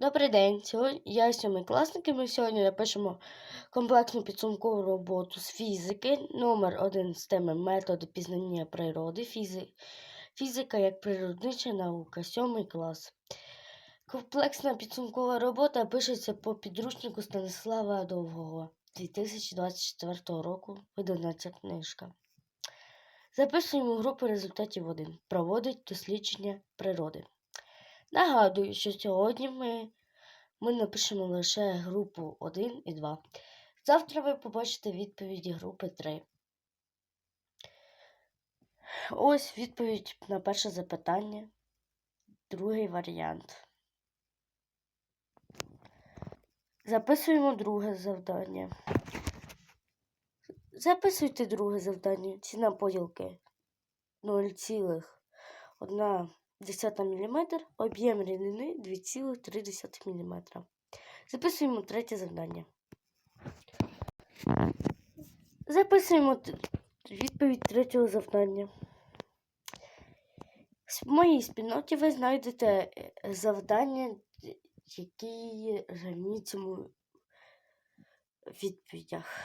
Добрий день. Сьогодні я сьомий класник, і ми сьогодні напишемо комплексну підсумкову роботу з фізики номер 1 з теми методи пізнання природи, фізи... фізика як природнича наука, сьомий клас. Комплексна підсумкова робота пишеться по підручнику Станислава Довгого 2024 року. Видана книжка. Записуємо групу результатів 1. Проводить дослідження природи. Нагадую, що сьогодні ми, ми напишемо лише групу 1 і 2. Завтра ви побачите відповіді групи 3. Ось відповідь на перше запитання. Другий варіант. Записуємо друге завдання. Записуйте друге завдання. Ціна поділки 0,1 10 мм, об'єм рідини 2,3 мм. Записуємо третє завдання. Записуємо відповідь третього завдання. В моїй спільноті ви знайдете е, завдання, які равні цьому відповідях.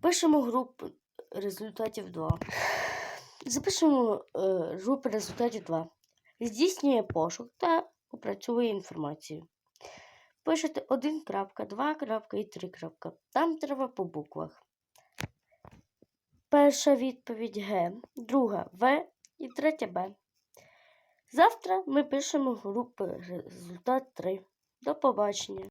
Пишемо групу результатів 2. Запишемо е, групу результатів 2. Здійснює пошук та опрацьовує інформацію. Пишете 1 2 і 3. Там треба по буквах. Перша відповідь Г, друга В і третя Б. Завтра ми пишемо групу результат 3. До побачення.